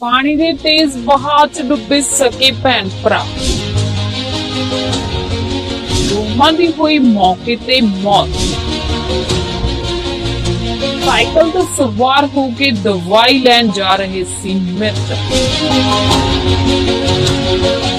ਪਾਣੀ ਦੇ ਤੇਜ਼ ਵਹਾਅ 'ਚ ਡੁੱਬੇ ਸਕੇ ਭੈਣ ਭਰਾ। ਦੋਵਾਂ ਦੀ ਹੋਈ ਮੌਕੇ ਤੇ ਮੌਤ। ਸਾਈਕਲ ਤੇ ਸਵਾਰ ਹੋ ਕੇ ਦਵਾਈ ਲੈਣ ਜਾ ਰਹੇ ਸੀ ਮ੍ਰਿਤਕ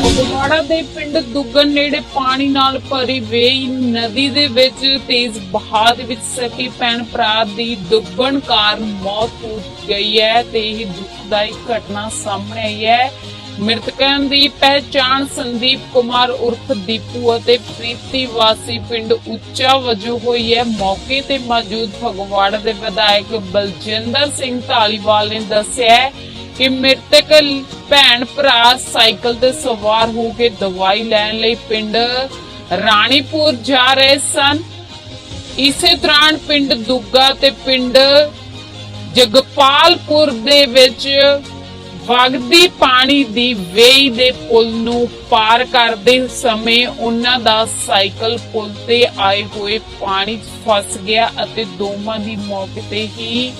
ਫਗਵਾੜਾ ਦੇ ਪਿੰਡ ਦੁੱਗਨ ਨੇੜੇ ਪਾਣੀ ਨਾਲ ਭਰੀ ਵੇਈ ਨਦੀ ਦੇ ਵਿੱਚ ਤੇਜ਼ ਵਹਾਅ ਦੇ ਵਿੱਚ ਸਕੀ ਭੈਣ ਭਰਾ ਦੀ ਡੁੱਬਣ ਕਾਰਨ ਮੌਤ ਹੋ ਗਈ ਹੈ ਤੇ ਇਹ ਦੁਖਦਾਈ ਘਟਨਾ ਸਾਹਮਣੇ ਆਈ ਹੈ। ਮ੍ਰਿਤਕਾਂ ਦੀ ਪਹਿਚਾਣ ਸੰਦੀਪ ਕੁਮਾਰ ਉਰਫ ਦੀਪੂ ਅਤੇ ਪ੍ਰੀਤੀ ਵਾਸੀ ਪਿੰਡ ਉੱਚਾ ਵਜੋਂ ਹੋਈ ਹੈ। ਮੌਕੇ ਤੇ ਮੌਜੂਦ ਫਗਵਾੜਾ ਦੇ ਵਿਧਾਇਕ ਬਲਜਿੰਦਰ ਸਿੰਘ ਢਾਲੀਵਾਲ ਨੇ ਦੱਸਿਆ ਕਿ ਮ੍ਰਿਤਕ ਭੈਣ ਭਰਾ ਸਾਈਕਲ ਤੇ ਸਵਾਰ ਹੋ ਕੇ ਦਵਾਈ ਲੈਣ ਲਈ ਪਿੰਡ ਰਾਣੀਪੁਰ ਜਾ ਰਹੇ ਸਨ। ਇਸੇ ਦੌਰਾਨ ਪਿੰਡ ਦੁੱਗਾ ਤੇ ਪਿੰਡ ਜਗਪਾਲਪੁਰ ਦੇ ਵਿੱਚ ਵਗਦੀ ਪਾਣੀ ਦੀ ਵੇਈ ਦੇ ਪੁਲ ਨੂੰ ਪਾਰ ਕਰਦੇ ਸਮੇਂ ਉਹਨਾਂ ਦਾ ਸਾਈਕਲ ਪੁਲ ਤੇ ਆਏ ਹੋਏ ਪਾਣੀ 'ਚ ਫਸ ਗਿਆ ਅਤੇ ਦੋਵਾਂ ਦੀ ਮੌਕੇ ਤੇ ਹੀ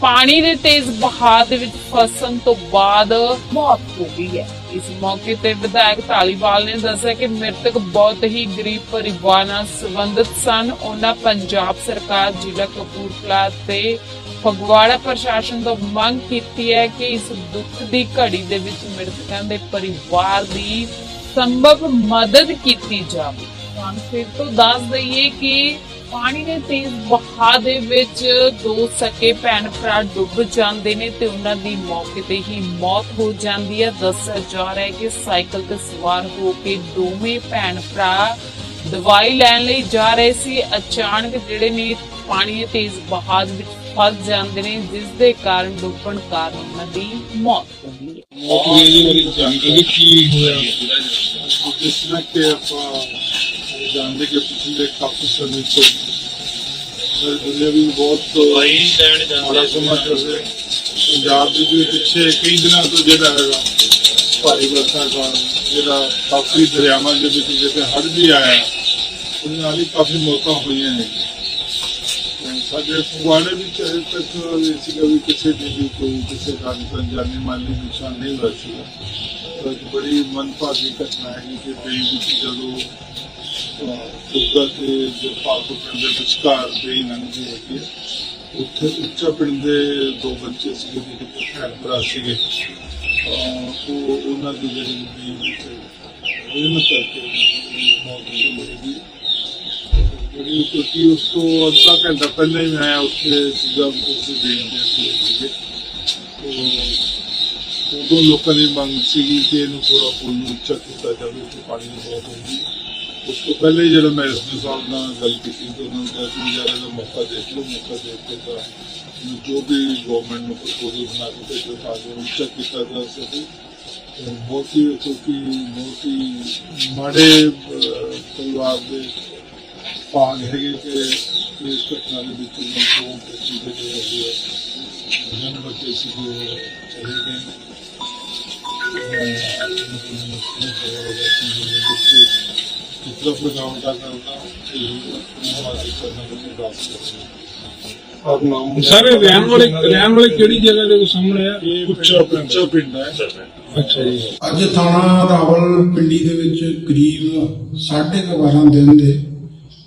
ਪਾਣੀ ਦੇ ਤੇਜ਼ ਵਹਾਅ ਦੇ ਵਿੱਚ ਫਸਣ ਤੋਂ ਬਾਅਦ ਮੌਤ ਹੋ ਗਈ ਹੈ। ਇਸ ਮੌਕੇ ਤੇ ਵਿਧਾਇਕ ਢਾਲੀਵਾਲ ਨੇ ਦੱਸਿਆ ਕਿ ਮ੍ਰਿਤਕ ਬਹੁਤ ਹੀ ਗਰੀਬ ਪਰਿਵਾਰ ਨਾਲ ਸੰਬੰਧਿਤ ਸਨ। ਉਹਨਾਂ ਪੰਜਾਬ ਸਰਕਾਰ ਜ਼ਿਲ੍ਹਾ ਕਪੂਰਥਲਾ ਤੇ ਫਗਵਾੜਾ ਪ੍ਰਸ਼ਾਸਨ ਤੋਂ ਮੰਗ ਕੀਤੀ ਹੈ ਕਿ ਇਸ ਦੁੱਖ ਦੀ ਘੜੀ ਦੇ ਵਿੱਚ ਮ੍ਰਿਤਕਾਂ ਦੇ ਪਰਿਵਾਰ ਦੀ ਸੰਭਵ ਮਦਦ ਕੀਤੀ ਜਾਵੇ। ਤੁਹਾਨੂੰ ਫਿਰ ਤੋਂ ਦੱਸ ਦਈਏ ਕਿ ਪਾਣੀ ਦੇ ਤੇਜ਼ ਵਹਾਅ ਦੇ ਵਿੱਚ ਦੋ ਸਕੇ ਭੈਣ ਭਰਾ ਡੁੱਬ ਜਾਂਦੇ ਨੇ ਤੇ ਉਹਨਾਂ ਦੀ ਮੌਕੇ ਤੇ ਹੀ ਮੌਤ ਹੋ ਜਾਂਦੀ ਹੈ। ਦੱਸਿਆ ਜਾ ਰਿਹਾ ਹੈ ਕਿ ਸਾਈਕਲ ਤੇ ਸਵਾਰ ਹੋ ਕੇ ਦੋਵੇਂ ਭੈਣ ਭਰਾ ਦਵਾਈ ਲੈਣ ਲਈ ਜਾ ਰਹੇ ਸੀ। ਅਚਾਨਕ ਜਿਹੜੇ ਨੇ ਪਾਣੀ ਦੇ ਤੇਜ਼ ਵਹਾਅ ਦੇ ਵਿੱਚ ਫਸ ਜਾਂਦੇ ਨੇ ਜਿਸ ਦੇ ਕਾਰਨ ਡੁੱਬਣ ਕਾਰਨ ਉਹਨਾਂ ਦੀ ਮੌਤ ਹੋ ਗਈ ਹੈ। ਮੌਤ ਹੋਈ ਜੀ ਮੇਰੀ ਜਾਣਕਾਰੀ ਕੀ ਹੋਇਆ? ਜਿਸ ਤਰ੍ਹਾਂ ਕਿ ਆਪਾਂ ਜਾਣਦੇ ਕਿ ਪਿਛਲੇ ਕਾਫੀ ਸਮੇਂ ਤੋਂ ਮੇਰੇ ਦੁਨੀਆ ਵੀ ਬਹੁਤ ਦਵਾਈ ਲੈਣ ਬੜਾ ਜਾਂਦੇ ਸਮਾਂ ਚੱਲ ਪੰਜਾਬ ਦੇ ਵੀ ਪਿੱਛੇ ਕਈ ਦਿਨਾਂ ਤੋਂ ਜਿਹੜਾ ਹੈਗਾ ਭਾਰੀ ਵਰਖਾ ਕਾਰਨ ਜਿਹੜਾ ਕਾਫੀ ਦਰਿਆਵਾਂ ਦੇ ਵਿੱਚ ਜਿੱਥੇ ਹੜ੍ਹ ਵੀ ਆਇਆ ਉਹਦੇ ਨਾਲ ਹੀ ਕਾਫੀ ਮੌਤਾਂ ਹੋਈਆਂ ਨੇ। ਸਾਡੇ ਫਗਵਾੜੇ ਵਿੱਚ ਅਜੇ ਤੱਕ ਇਹ ਸੀਗਾ ਵੀ ਕਿਸੇ ਦੀ ਵੀ ਕੋਈ ਕਿਸੇ ਦਾ ਵੀ ਜਾਨੀ ਮਾਲੀ ਨੁਕਸਾਨ ਨਹੀਂ ਹੋਇਆ ਸੀਗਾ। ਪਰ ਇੱਕ ਬੜੀ ਮਨਭਾਗੀ ਘਟਨਾ ਹੈ ਕਿ ਬੇਈ ਵਿੱਚ ਜਦੋਂ ਉੱਗਾ ਤੇ ਜਪਾਲ ਪਿੰਡ ਦੇ ਵਿਚਕਾਰ ਬੇਈ ਲੰਘਦੀ ਹੈਗੀ ਹੈ ਉੱਥੇ ਉੱਚਾ ਪਿੰਡ ਦੇ ਦੋ ਬੱਚੇ ਸੀਗੇ ਜਿਹੜੇ ਭੈਣ ਭਰਾ ਸੀਗੇ। ਉਹ, ਉਹਨਾਂ ਦੀ ਜਿਹੜੀ ਬੇਈ ਵਿੱਚ ਉਹਨਾਂ ਕਰਕੇ ਮੌਤ ਹੋ ਗਈ। ਜਿਹੜੀ ਕਿਉਂਕਿ ਉਸ ਤੋਂ ਅੱਧਾ ਘੰਟਾ ਪਹਿਲਾਂ ਹੀ ਮੈਂ ਉੱਥੇ ਸੀਗਾ। ਉਸ ਦੇ ਉਦੋਂ ਲੋਕਾਂ ਦੀ ਮੰਗ ਸੀਗੀ ਕਿ ਇਹਨੂੰ ਥੋੜਾ ਪੁੱਲ ਨੂੰ ਉੱਚਾ ਕੀਤਾ ਜਾਵੇ ਤੇ ਪਾਣੀ ਦੀ ਬਹੁਤ ਹੁੰਦੀ ਉਸ ਤੋਂ ਪਹਿਲੇ ਜਦੋਂ ਮੈਂ ਇਸ ਸਾਹਿਬ ਨਾਲ ਗੱਲ ਕੀਤੀ ਤਾਂ ਉਹਨਾਂ ਨੇ ਕਿਹਾ ਕਿ ਯਾਰ ਇਹਦਾ ਮੌਕਾ ਦੇਖ ਲਓ, ਮੌਕਾ ਦੇਖ ਕੇ ਤਾਂ ਜੋ ਵੀ ਗਵਰਨਮੈਂਟ ਨੂੰ ਪ੍ਰਪੋਜ਼ਲ ਬਣਾ ਕੇ ਭੇਜੋ ਤਾਂ ਕਿ ਇਹਨੂੰ ਉੱਚਾ ਕੀਤਾ ਜਾ ਸਕੇ। ਤੇ ਬਹੁਤ ਹੀ, ਕਿਉਂਕਿ ਬਹੁਤ ਹੀ ਮਾੜੇ ਪਰਿਵਾਰ ਦੇ ਭਾਗ ਹੈਗੇ ਕਿ ਇਸ ਘਟਨਾ ਦੇ ਵਿੱਚ ਉਹਨਾਂ ਦੋ ਬੱਚੇ ਦੇ ਜੋ ਹੈਗੇ ਆ, ਜਨ ਬੱਚੇ ਸੀ ਜੋ ਚਲੇ ਗਏ। ਨੇ। ਕਿਤਨਾ ਪ੍ਰੋਗਰਾਮ ਕਰਨਾ ਇਹ ਹਮਾਰੇ ਕਰਨਾ ਵਿੱਚ ਦੱਸ ਸਕਦੇ ਆਪ ਨਾਮ ਸਾਰੇ ਰਹਿਣ ਵਾਲੇ ਰਹਿਣ ਵਾਲੇ ਕਿਹੜੀ ਜਗ੍ਹਾ ਦੇ ਸਾਹਮਣੇ ਆ? ਇਹ ਉੱਚਾ ਉੱਚਾ ਪਿੰਡ ਹੈ। ਅੱਛਾ ਜੀ। ਅੱਜ ਥਾਣਾ ਰਾਵਲ ਪਿੰਡੀ ਦੇ ਵਿੱਚ ਕਰੀਬ ਸਾਢੇ ਕੁ ਬਾਰਾਂ ਦਿਨ ਦੇ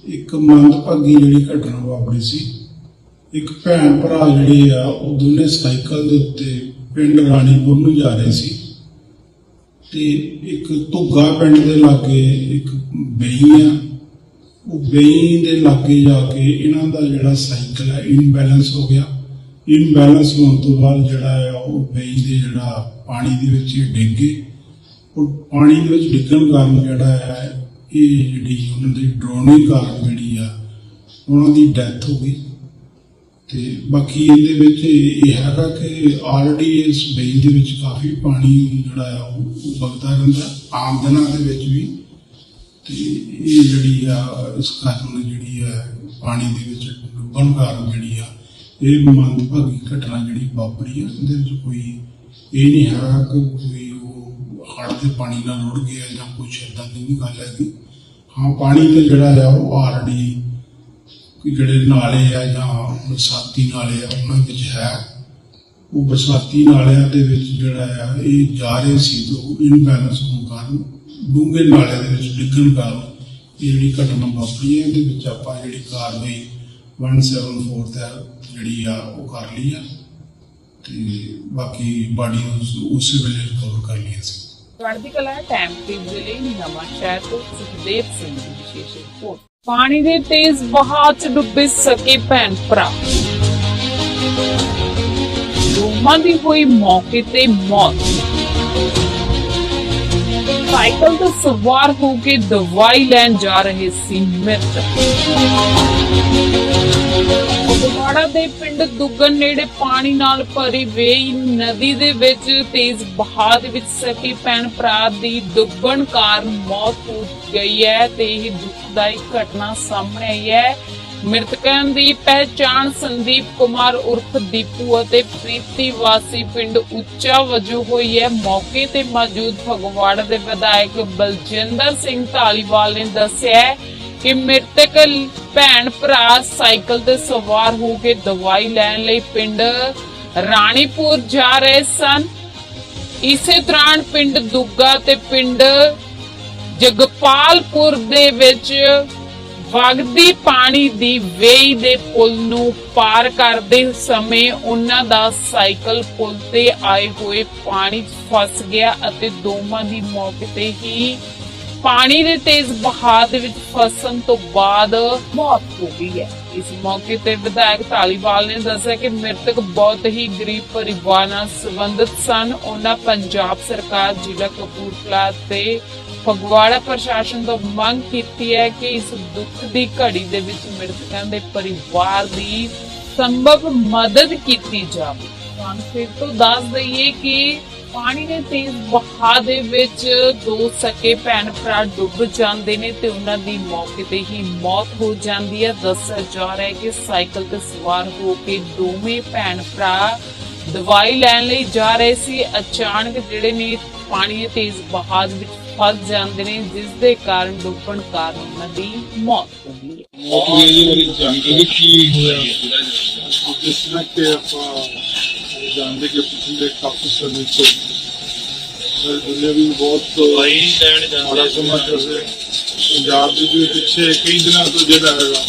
ਇੱਕ ਮੰਦਭਾਗੀ ਜਿਹੜੀ ਘਟਨਾ ਵਾਪਰੀ ਸੀ, ਇੱਕ ਭੈਣ ਭਰਾ ਜਿਹੜੇ ਆ, ਉਹ ਦੋਨੇ ਸਾਈਕਲ ਦੇ ਉੱਤੇ ਪਿੰਡ ਰਾਣੀਪੁਰ ਨੂੰ ਜਾ ਰਹੇ ਸੀ ਤੇ ਇੱਕ ਧੁੱਗਾ ਪਿੰਡ ਦੇ ਲਾਗੇ ਇੱਕ ਬਈ ਆ। ਉਹ ਬਈ ਦੇ ਲਾਗੇ ਜਾ ਕੇ ਇਹਨਾਂ ਦਾ ਜਿਹੜਾ ਸਾਈਕਲ ਹੈ ਇਨਬੈਲੈਂਸ ਹੋ ਗਿਆ। ਇਨਬੈਲੈਂਸ ਹੋਣ ਤੋਂ ਬਾਅਦ ਜਿਹੜਾ ਹੈ ਉਹ ਬਈ ਦੇ ਜਿਹੜਾ ਪਾਣੀ ਦੇ ਵਿੱਚ ਹੀ ਡਿੱਗ ਗਏ। ਉਹ ਪਾਣੀ ਦੇ ਵਿੱਚ ਡਿੱਗਣ ਕਾਰਨ ਜਿਹੜਾ ਹੈ ਇਹ ਜਿਹੜੀ ਉਹਨਾਂ ਦੀ ਡਰੋਨਿੰਗ ਕਾਰਨ ਜਿਹੜੀ ਆ, ਉਹਨਾਂ ਦੀ ਡੈਥ ਹੋ ਗਈ। ਤੇ ਬਾਕੀ ਇਹਦੇ ਵਿੱਚ ਇਹ ਹੈਗਾ ਕਿ ਆਲਰੇਡੀ ਇਸ ਬਈ ਦੇ ਵਿੱਚ ਕਾਫੀ ਪਾਣੀ ਜਿਹੜਾ ਆ, ਉਹ ਉਹ ਵਗਦਾ ਰਹਿੰਦਾ ਆਮ ਦਿਨਾਂ ਦੇ ਵਿੱਚ ਵੀ। ਤੇ ਇਹ ਜਿਹੜੀ ਆ, ਇਸ ਕਾਰਨ ਜਿਹੜੀ ਆ, ਪਾਣੀ ਦੇ ਵਿੱਚ ਡੁੱਬਣ ਕਾਰਨ ਜਿਹੜੀ ਆ, ਇਹ ਮੰਦਭਾਗੀ ਘਟਨਾ ਜਿਹੜੀ ਵਾਪਰੀ ਆ, ਇਹਦੇ ਵਿੱਚ ਕੋਈ ਇਹ ਨਹੀਂ ਹੈਗਾ ਕਿ ਕੋਈ ਉਹ ਹੜ੍ਹ ਦੇ ਪਾਣੀ ਨਾਲ ਰੁੜ ਗਿਆ ਜਾਂ ਕੁਛ ਏਦਾਂ ਦੀ ਨਹੀਂ ਗੱਲ ਹੈਗੀ। ਹਾਂ, ਪਾਣੀ ਤੇ ਜਿਹੜਾ ਆ ਉਹ ਆਲਰੇਡੀ ਜਿਹੜੇ ਨਾਲੇ ਆ ਜਾਂ ਬਰਸਾਤੀ ਨਾਲੇ ਆ, ਉਹਨਾਂ ਵਿੱਚ ਹੈ। ਉਹ ਬਰਸਾਤੀ ਨਾਲਿਆਂ ਦੇ ਵਿੱਚ ਜਿਹੜਾ ਆ, ਇਹ ਜਾ ਰਹੇ ਸੀ ਤੋਂ ਇਨਬੈਲੈਂਸ ਹੋਣ ਕਾਰਨ ਡੂੰਘੇ ਨਾਲਿਆਂ ਦੇ ਵਿੱਚ ਡਿੱਗਣ ਕਾਰਨ ਇਹ ਜਿਹੜੀ ਘਟਨਾ ਵਾਪਰੀ ਹੈ, ਇਹਦੇ ਵਿੱਚ ਆਪਾਂ ਜਿਹੜੀ ਕਾਰਵਾਈ 174 ਤਹਿਤ ਜਿਹੜੀ ਆ, ਉਹ ਕਰ ਲਈ ਆ। ਤੇ ਬਾਕੀ ਬਾਡੀ ਉਸੇ ਵੇਲੇ ਰਿਕਵਰ ਕਰ ਲਈ ਸੀ। ਚੜ੍ਹਦੀ ਕਲਾ ਟਾਈਮ ਟੀਵੀ ਦੇ ਲਈ ਨਵਾਂ ਸ਼ਹਿਰ ਤੋਂ ਸੁਖਦੇਵ ਸਿੰਘ ਦੀ ਵਿਸ਼ੇਸ਼ ਰਿਪੋਰਟ ਪਾਣੀ ਦੇ ਤੇਜ਼ ਵਹਾਅ 'ਚ ਡੁੱਬੇ ਸਕੇ ਭੈਣ ਭਰਾ। ਦੋਵਾਂ ਦੀ ਹੋਈ ਮੌਕੇ ਤੇ ਮੌਤ। ਸਾਈਕਲ ਤੇ ਸਵਾਰ ਹੋ ਕੇ ਦਵਾਈ ਲੈਣ ਜਾ ਰਹੇ ਸੀ ਮ੍ਰਿਤਕ ਫਗਵਾੜਾ ਦੇ ਪਿੰਡ ਦੁੱਗਣ ਨੇੜੇ ਪਾਣੀ ਨਾਲ ਭਰੀ ਵੇਈ ਨਦੀ ਦੇ ਵਿੱਚ ਤੇਜ਼ ਵਹਾਅ ਦੇ ਵਿੱਚ ਸਕੇ ਭੈਣ ਭਰਾ ਦੀ ਡੁੱਬਣ ਕਾਰਨ ਮੌਤ ਹੋ ਗਈ ਹੈ ਤੇ ਇਹ ਦੁਖਦਾਈ ਘਟਨਾ ਸਾਹਮਣੇ ਆਈ ਹੈ। ਮ੍ਰਿਤਕਾਂ ਦੀ ਪਹਿਚਾਣ ਸੰਦੀਪ ਕੁਮਾਰ ਉਰਫ ਦੀਪੂ ਅਤੇ ਪ੍ਰੀਤੀ ਵਾਸੀ ਪਿੰਡ ਉੱਚਾ ਵਜੋਂ ਹੋਈ ਹੈ। ਮੌਕੇ ਤੇ ਮੌਜੂਦ ਫਗਵਾੜਾ ਦੇ ਵਿਧਾਇਕ ਬਲਜਿੰਦਰ ਸਿੰਘ ਢਾਲੀਵਾਲ ਨੇ ਦੱਸਿਆ ਕਿ ਮ੍ਰਿਤਕ ਭੈਣ ਭਰਾ ਸਾਈਕਲ ਤੇ ਸਵਾਰ ਹੋ ਕੇ ਦਵਾਈ ਲੈਣ ਲਈ ਪਿੰਡ ਰਾਣੀਪੁਰ ਜਾ ਰਹੇ ਸਨ। ਇਸੇ ਦੌਰਾਨ ਪਿੰਡ ਦੁੱਗਾ ਤੇ ਪਿੰਡ ਜਗਪਾਲਪੁਰ ਦੇ ਵਿੱਚ ਵਗਦੀ ਪਾਣੀ ਦੀ ਵੇਈ ਦੇ ਪੁਲ ਨੂੰ ਪਾਰ ਕਰਦੇ ਸਮੇਂ ਉਹਨਾਂ ਦਾ ਸਾਈਕਲ ਪੁਲ ਤੇ ਆਏ ਹੋਏ ਪਾਣੀ 'ਚ ਫਸ ਗਿਆ ਅਤੇ ਦੋਵਾਂ ਦੀ ਮੌਕੇ ਤੇ ਹੀ ਪਾਣੀ ਦੇ ਤੇਜ਼ ਵਹਾਅ ਦੇ ਵਿੱਚ ਫਸਣ ਤੋਂ ਬਾਅਦ ਮੌਤ ਹੋ ਗਈ ਹੈ। ਇਸ ਮੌਕੇ ਤੇ ਵਿਧਾਇਕ ਢਾਲੀਵਾਲ ਨੇ ਦੱਸਿਆ ਕਿ ਮ੍ਰਿਤਕ ਬਹੁਤ ਹੀ ਗਰੀਬ ਪਰਿਵਾਰ ਨਾਲ ਸੰਬੰਧਿਤ ਸਨ। ਉਹਨਾਂ ਪੰਜਾਬ ਸਰਕਾਰ ਜ਼ਿਲ੍ਹਾ ਕਪੂਰਥਲਾ ਤੇ ਫਗਵਾੜਾ ਪ੍ਰਸ਼ਾਸਨ ਤੋਂ ਮੰਗ ਕੀਤੀ ਹੈ ਕਿ ਇਸ ਦੁੱਖ ਦੀ ਘੜੀ ਦੇ ਵਿੱਚ ਮ੍ਰਿਤਕਾਂ ਦੇ ਪਰਿਵਾਰ ਦੀ ਸੰਭਵ ਮਦਦ ਕੀਤੀ ਜਾਵੇ। ਤੁਹਾਨੂੰ ਫਿਰ ਤੋਂ ਦੱਸ ਦਈਏ ਕਿ ਪਾਣੀ ਦੇ ਤੇਜ਼ ਵਹਾਅ ਦੇ ਵਿੱਚ ਦੋ ਸਕੇ ਭੈਣ ਭਰਾ ਡੁੱਬ ਜਾਂਦੇ ਨੇ ਤੇ ਉਹਨਾਂ ਦੀ ਮੌਕੇ ਤੇ ਹੀ ਮੌਤ ਹੋ ਜਾਂਦੀ ਹੈ। ਦੱਸਿਆ ਜਾ ਰਿਹਾ ਹੈ ਕਿ ਸਾਈਕਲ ਤੇ ਸਵਾਰ ਹੋ ਕੇ ਦੋਵੇਂ ਭੈਣ ਭਰਾ ਦਵਾਈ ਲੈਣ ਲਈ ਜਾ ਰਹੇ ਸੀ। ਅਚਾਨਕ ਜਿਹੜੇ ਨੇ ਪਾਣੀ ਦੇ ਤੇਜ਼ ਵਹਾਅ ਦੇ ਵਿੱਚ ਫਸ ਜਾਂਦੇ ਨੇ ਜਿਸ ਦੇ ਕਾਰਨ ਡੁੱਬਣ ਕਾਰਨ ਉਹਨਾਂ ਦੀ ਮੌਤ ਹੋ ਗਈ ਹੈ। ਮੌਤ ਹੋਈ ਜੀ ਵਾਲੀ ਜਾਣਕਾਰੀ ਕੀ ਹੋਇਆ ਜਿਸ ਤਰ੍ਹਾਂ ਕਿ ਆਪਾਂ ਜਾਣਦੇ ਕਿ ਪਿਛਲੇ ਕਾਫੀ ਸਮੇਂ ਤੋਂ ਦੁਨੀਆ ਵੀ ਬਹੁਤ ਮਾੜਾ ਸਮਾਂ ਚੱਲ ਰਿਹਾ ਪੰਜਾਬ ਦੇ ਵੀ ਪਿੱਛੇ ਕਈ ਦਿਨਾਂ ਤੋਂ ਜਿਹੜਾ ਹੈਗਾ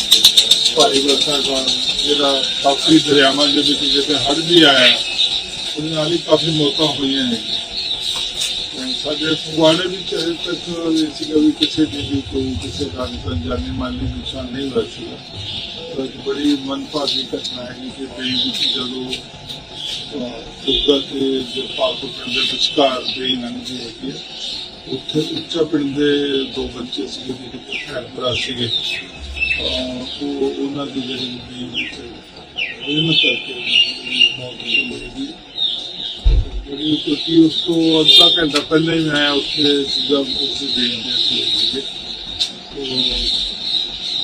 ਭਾਰੀ ਵਰਖਾ ਕਾਰਨ ਜਿਹੜਾ ਕਾਫੀ ਦਰਿਆਵਾਂ ਦੇ ਵਿੱਚ ਜਿੱਥੇ ਹੜ੍ਹ ਵੀ ਆਇਆ ਉਹਦੇ ਨਾਲ ਹੀ ਕਾਫੀ ਮੌਤਾਂ ਹੋਈਆਂ ਨੇ। ਸਾਡੇ ਫਗਵਾੜੇ ਵਿੱਚ ਅਜੇ ਤੱਕ ਇਹ ਸੀਗਾ ਵੀ ਕਿਸੇ ਦੀ ਵੀ ਕੋਈ ਕਿਸੇ ਦਾ ਵੀ ਜਾਨੀ ਮਾਲੀ ਨੁਕਸਾਨ ਨਹੀਂ ਹੋਇਆ ਸੀਗਾ। ਪਰ ਇੱਕ ਬੜੀ ਮਨਭਾਗੀ ਘਟਨਾ ਹੈ ਕਿ ਬੇਈ ਵਿੱਚ ਜਦੋਂ ਦੁੱਗਾ ਤੇ ਜਪਾਲਪੁਰ ਪਿੰਡ ਦੇ ਵਿਚਕਾਰ ਬੇਈ ਲੰਘਦੀ ਹੈਗੀ ਹੈ ਉੱਥੇ ਉੱਚਾ ਪਿੰਡ ਦੇ ਦੋ ਬੱਚੇ ਸੀਗੇ ਜਿਹੜੇ ਭੈਣ ਭਰਾ ਸੀਗੇ। ਉਹ, ਉਹਨਾਂ ਦੀ ਜਿਹੜੀ ਬੇਈ ਵਿੱਚ ਉਹਨਾਂ ਕਰਕੇ ਮੌਤ ਹੋ ਗਈ ਜਿਹੜੀ ਕਿਉਂਕਿ ਉਸ ਤੋਂ ਅੱਧਾ ਘੰਟਾ ਪਹਿਲਾਂ ਹੀ ਮੈਂ ਉੱਥੇ ਸੀਗਾ ਉਸ ਦੇਣ ਦੇ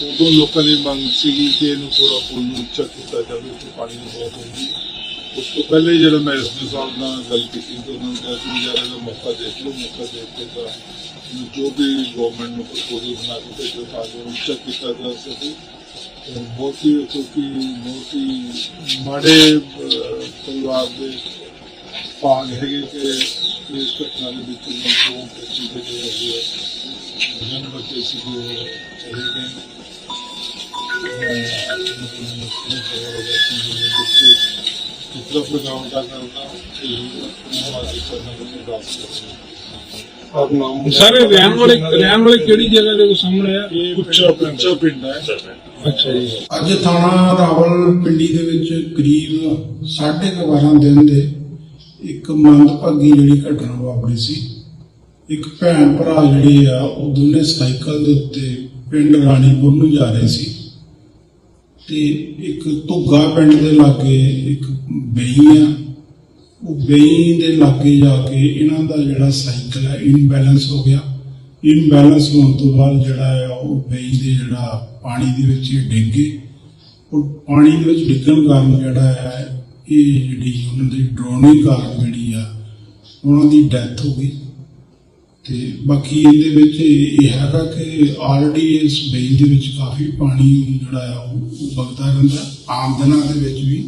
ਉਦੋਂ ਲੋਕਾਂ ਦੀ ਮੰਗ ਸੀਗੀ ਕਿ ਇਹਨੂੰ ਥੋੜਾ ਪੁੱਲ ਨੂੰ ਉੱਚਾ ਕੀਤਾ ਜਾਵੇ ਤੇ ਪਾਣੀ ਦੀ ਬਹੁਤ ਹੁੰਦੀ ਉਸ ਤੋਂ ਪਹਿਲੇ ਹੀ ਮੈਂ ਇਸ ਸਾਹਿਬ ਨਾਲ ਗੱਲ ਕੀਤੀ ਤਾਂ ਉਹਨਾਂ ਨੇ ਕਿਹਾ ਕਿ ਯਾਰ ਇਹਦਾ ਮੌਕਾ ਦੇਖ ਲਓ ਮੌਕਾ ਦੇਖ ਕੇ ਤਾਂ ਜੋ ਵੀ ਗਵਰਨਮੈਂਟ ਨੂੰ ਪ੍ਰਪੋਜ਼ਲ ਬਣਾ ਕੇ ਭੇਜੋ ਤਾਂ ਜੋ ਉੱਚਾ ਕੀਤਾ ਜਾ ਸਕੇ। ਬਹੁਤ ਹੀ ਕਿਉਂਕਿ ਬਹੁਤ ਹੀ ਮਾੜੇ ਅਹ, ਪਰਿਵਾਰ ਦੇ ਭਾਗ ਹੈਗੇ ਕਿ ਇਸ ਘਟਨਾ ਦੇ ਵਿੱਚ ਤੋਂ ਬੱਚੇ ਦੇ ਜੋ ਹੈਗੇ ਆ, ਜਨ ਬੱਚੇ ਸੀ ਜੋ ਚਲੇ ਗਏ। ਕਿਤਨਾ ਪ੍ਰੋਗਰਾਮ ਦਾ ਕਰਨਾ ਇਹ ਹਮਾਰੇ ਕਰਨਾ ਵਿੱਚ ਦਾਸ ਨਾਮ ਸਾਰੇ ਰਹਿਣ ਵਾਲੇ ਰਹਿਣ ਵਾਲੇ ਕਿਹੜੀ ਜਗ੍ਹਾ ਦੇ ਸਾਹਮਣੇ ਆ? ਇਹ ਉੱਚਾ ਉੱਚਾ ਪਿੰਡ ਹੈ। ਅੱਛਾ ਜੀ। ਅੱਜ ਥਾਣਾ ਰਾਵਲ ਪਿੰਡੀ ਦੇ ਵਿੱਚ ਕਰੀਬ 12:30 ਦਿਨ ਦੇ ਇੱਕ ਮੰਦਭਾਗੀ ਜਿਹੜੀ ਘਟਨਾ ਵਾਪਰੀ ਸੀ, ਇੱਕ ਭੈਣ ਭਰਾ ਜਿਹੜੇ ਆ, ਉਹ ਦੋਨੇ ਸਾਈਕਲ ਦੇ ਉੱਤੇ ਪਿੰਡ ਰਾਣੀਪੁਰ ਨੂੰ ਜਾ ਰਹੇ ਸੀ ਤੇ ਇੱਕ ਧੁੱਗਾ ਪਿੰਡ ਦੇ ਲਾਗੇ ਇੱਕ ਬਈ ਆ। ਉਹ ਬਈ ਦੇ ਲਾਗੇ ਜਾ ਕੇ ਇਹਨਾਂ ਦਾ ਜਿਹੜਾ ਸਾਈਕਲ ਹੈ ਇਨਬੈਲੈਂਸ ਹੋ ਗਿਆ। ਇਨਬੈਲੈਂਸ ਹੋਣ ਤੋਂ ਬਾਅਦ ਜਿਹੜਾ ਹੈ ਉਹ ਬਈ ਦੇ ਜਿਹੜਾ ਪਾਣੀ ਦੇ ਵਿੱਚ ਇਹ ਡਿੱਗ ਗਏ। ਉਹ ਪਾਣੀ ਦੇ ਵਿੱਚ ਡਿੱਗਣ ਕਾਰਨ ਜਿਹੜਾ ਹੈ ਇਹ ਜਿਹੜੀ ਉਹਨਾਂ ਦੀ ਡਰੋਨੀ ਕਾਰਨ ਜਿਹੜੀ ਆ, ਉਹਨਾਂ ਦੀ ਡੈਥ ਹੋ ਗਈ। ਤੇ ਬਾਕੀ ਇਹਦੇ ਵਿੱਚ ਇਹ ਹੈਗਾ ਕਿ ਆਲਰੇਡੀ ਇਸ ਬੇਈ ਦੇ ਵਿੱਚ ਕਾਫੀ ਪਾਣੀ ਜਿਹੜਾ ਆ, ਉਹ ਵਗਦਾ ਰਹਿੰਦਾ ਆਮ ਦਿਨਾਂ ਦੇ ਵਿੱਚ ਵੀ।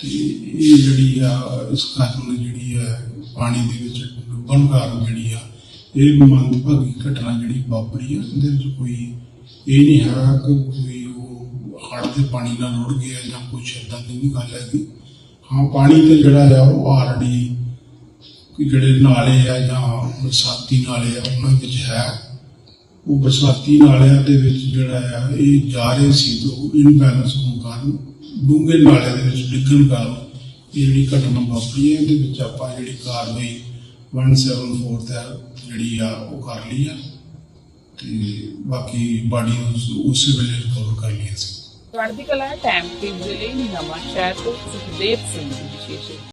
ਤੇ ਇਹ ਜਿਹੜੀ ਆ, ਇਸ ਕਾਰਨ ਜਿਹੜੀ ਆ, ਪਾਣੀ ਦੇ ਵਿੱਚ ਡੁੱਬਣ ਕਾਰਨ ਜਿਹੜੀ ਆ, ਇਹ ਮੰਦਭਾਗੀ ਘਟਨਾ ਜਿਹੜੀ ਵਾਪਰੀ ਆ, ਇਹਦੇ ਵਿੱਚ ਕੋਈ ਇਹ ਨਹੀਂ ਹੈਗਾ ਕਿ ਕੋਈ ਉਹ ਹੜ੍ਹ ਦੇ ਪਾਣੀ ਨਾਲ ਰੁੜ ਗਿਆ ਜਾਂ ਕੁਛ ਏਦਾਂ ਦੀ ਨਹੀਂ ਗੱਲ ਹੈਗੀ। ਹਾਂ, ਪਾਣੀ ਤੇ ਜਿਹੜਾ ਆ ਉਹ ਆਲਰੇਡੀ ਕਿ ਜਿਹੜੇ ਨਾਲੇ ਆ ਜਾਂ ਬਰਸਾਤੀ ਨਾਲੇ ਆ, ਉਹਨਾਂ ਵਿੱਚ ਹੈ। ਉਹ ਬਰਸਾਤੀ ਨਾਲਿਆਂ ਦੇ ਵਿੱਚ ਜਿਹੜਾ ਆ, ਇਹ ਜਾ ਰਹੇ ਸੀ ਤੋਂ ਇਨਬੈਲੈਂਸ ਹੋਣ ਕਾਰਨ ਡੂੰਘੇ ਨਾਲੇ ਦੇ ਵਿੱਚ ਡਿੱਗਣ ਕਾਰਨ ਇਹ ਜਿਹੜੀ ਘਟਨਾ ਵਾਪਰੀ ਹੈ, ਇਹਦੇ ਵਿੱਚ ਆਪਾਂ ਜਿਹੜੀ ਕਾਰਵਾਈ 174 ਤਹਿਤ ਜਿਹੜੀ ਆ, ਉਹ ਕਰ ਲਈ ਆ। ਤੇ ਬਾਕੀ ਬਾਡੀ ਉਸ ਉਸੇ ਵੇਲੇ ਰਿਕਵਰ ਕਰ ਲਈ ਸੀ। ਚੜ੍ਹਦੀ ਕਲਾ ਟਾਈਮ ਟੀਵੀ ਦੇ ਲਈ ਨਵਾਂ ਸ਼ਹਿਰ ਤੋਂ ਸੁਖਦੇਵ ਸਿੰਘ ਦੀ ਵਿਸ਼ੇਸ਼